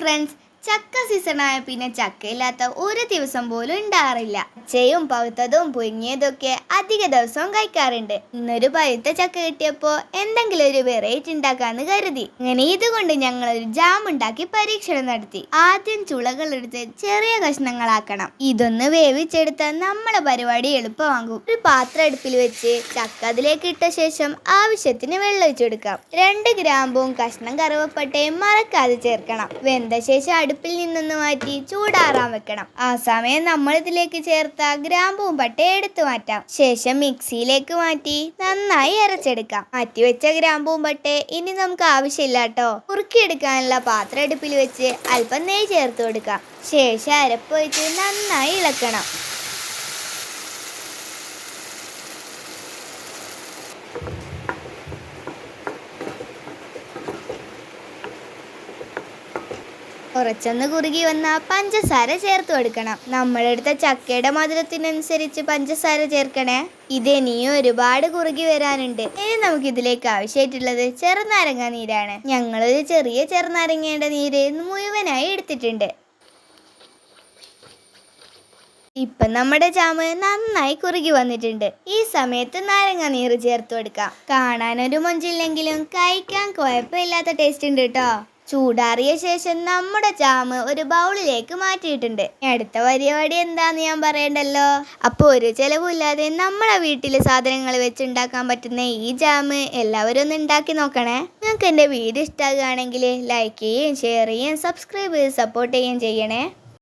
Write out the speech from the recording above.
friends. ചക്ക സീസണായ പിന്നെ ചക്കയില്ലാത്ത ഒരു ദിവസം പോലും ഉണ്ടാറില്ല. ചെയും പഴുത്തതും പുഴുങ്ങിയതൊക്കെ അധിക ദിവസവും കഴിക്കാറുണ്ട്. ഇന്നൊരു പഴുത്ത ചക്ക കിട്ടിയപ്പോൾ എന്തെങ്കിലും ഒരു വെറൈറ്റി ഉണ്ടാക്കാന്ന് കരുതി. അങ്ങനെ ഇതുകൊണ്ട് ഞങ്ങൾ ഒരു ജാം ഉണ്ടാക്കി പരീക്ഷണം നടത്തി. ആദ്യം ചുളകൾ എടുത്ത് ചെറിയ കഷ്ണങ്ങളാക്കണം. ഇതൊന്ന് വേവിച്ചെടുത്താൽ നമ്മളെ പരിപാടി എളുപ്പമാകും. ഒരു പാത്രം അടുപ്പിൽ വെച്ച് ചക്ക അതിലേക്ക് ഇട്ട ശേഷം ആവശ്യത്തിന് വെള്ളം ഒഴിച്ചെടുക്കാം. രണ്ട് ഗ്രാമ്പും കഷ്ണം കറുവപ്പട്ടയും മറക്കാതെ ചേർക്കണം. വെന്ത ശേഷം അടുപ്പിൽ നിന്നൊന്ന് മാറ്റി ചൂടാറാൻ വെക്കണം. ആ സമയം നമ്മൾ ഇതിലേക്ക് ചേർത്ത ഗ്രാമ്പും പട്ടയും എടുത്തു മാറ്റാം. ശേഷം മിക്സിയിലേക്ക് മാറ്റി നന്നായി അരച്ചെടുക്കാം. മാറ്റി വെച്ച ഗ്രാമ്പും പട്ട ഇനി നമുക്ക് ആവശ്യമില്ല കേട്ടോ കുറുക്കിയെടുക്കാനുള്ള പാത്രം അടുപ്പിൽ വെച്ച് അല്പം നെയ്യ് ചേർത്ത് കൊടുക്കാം. ശേഷം അരപ്പ് വെച്ച് നന്നായി ഇളക്കണം. കുറച്ചൊന്ന് കുറുകി വന്ന പഞ്ചസാര ചേർത്ത് കൊടുക്കണം. നമ്മളെടുത്ത ചക്കയുടെ മധുരത്തിനനുസരിച്ച് പഞ്ചസാര ചേർക്കണേ. ഇത് ഇനിയും ഒരുപാട് കുറുകി വരാനുണ്ട്. ഇനി നമുക്ക് ഇതിലേക്ക് ആവശ്യമായിട്ടുള്ളത് ചെറുനാരങ്ങ നീരാണ്. ഞങ്ങളൊരു ചെറിയ ചെറുനാരങ്ങയുടെ നീര് മുഴുവനായി എടുത്തിട്ടുണ്ട്. ഇപ്പൊ നമ്മുടെ ജാമ് നന്നായി കുറുകി വന്നിട്ടുണ്ട്. ഈ സമയത്ത് നാരങ്ങ നീര് ചേർത്ത് കൊടുക്കാം. കാണാനൊരു മൊഞ്ചില്ലെങ്കിലും കഴിക്കാൻ കുഴപ്പമില്ലാത്ത ടേസ്റ്റ് ഉണ്ട് കേട്ടോ. ചൂടാറിയ ശേഷം നമ്മുടെ ജാം ഒരു ബൗളിലേക്ക് മാറ്റിയിട്ടുണ്ട്. അടുത്ത പരിപാടി എന്താന്ന് ഞാൻ പറയണ്ടല്ലോ? അപ്പോൾ ഒരു ചിലവില്ലാതെ നമ്മളെ വീട്ടിലെ സാധനങ്ങൾ വെച്ചുണ്ടാക്കാൻ പറ്റുന്ന ഈ ജാമ് എല്ലാവരും ഒന്ന് ഉണ്ടാക്കി നോക്കണേ. നിങ്ങൾക്ക് എന്റെ വീഡിയോ ഇഷ്ടമാകുകയാണെങ്കിൽ ലൈക്ക് ചെയ്യുകയും ഷെയർ ചെയ്യുകയും സബ്സ്ക്രൈബ് ചെയ്ത് സപ്പോർട്ട് ചെയ്യുകയും ചെയ്യണേ.